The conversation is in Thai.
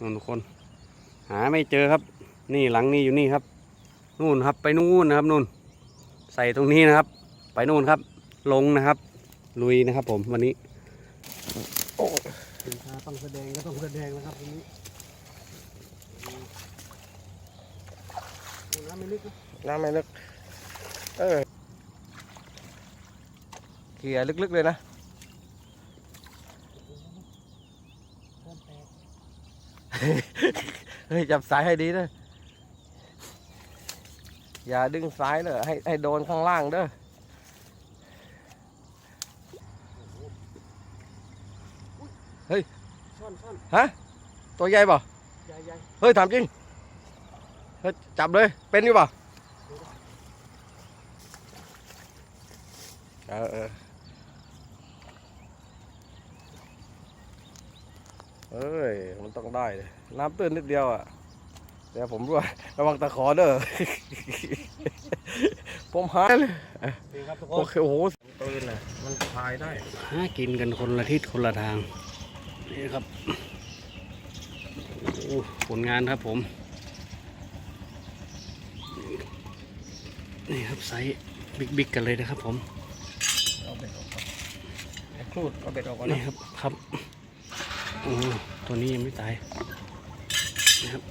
นู่นทุกคน หาไม่เจอครับ นี่หลังนี้อยู่นี่ครับ นู่นครับไปนู่นนะครับนู่น ใส่ตรงนี้นะครับ ไปนู่นครับ ลงนะครับ ลุยนะครับ ผมวันนี้โอ้สินค้าต้องแสดงก็ต้องแสดงนะครับวันนี้โอ้น้ำไม่ลึกนะน้ำไม่ลึก เออเขี่ยลึกๆเลยนะ เฮ้ยจับสายให้ดีเด้ออย่าดึงสายเลยให้ให้โดนข้างล่างเด้อซ่อนซ่อนฮะตัวใหญ่เปล่าใหญ่ใหญ่เฮ้ยถามจริงเฮ้ยจับเลยเป็นอยู่เปล่าเออเออ เอ้ย มันต้องได้เลยน้ำตื้นนิดเดียวอะเดี๋ยวผมด้วยระวังตะขอเด้อ ผมหายเลยดีครับทุกคโอนเคโอ้โหปืนน่ะ มันพายได้ หากินกันคนละทิศคนละทาง นี่ครับโอ้ผลงานครับผม นี่ครับไซส์บิ๊กๆกันเลยนะครับผม เอาเบ็ดออกก่อนเอาครูดเอาเบ็ดออกก่อนนี่นะครับครับโอ้ ตัวนี้ยังไม่ตายนะครับ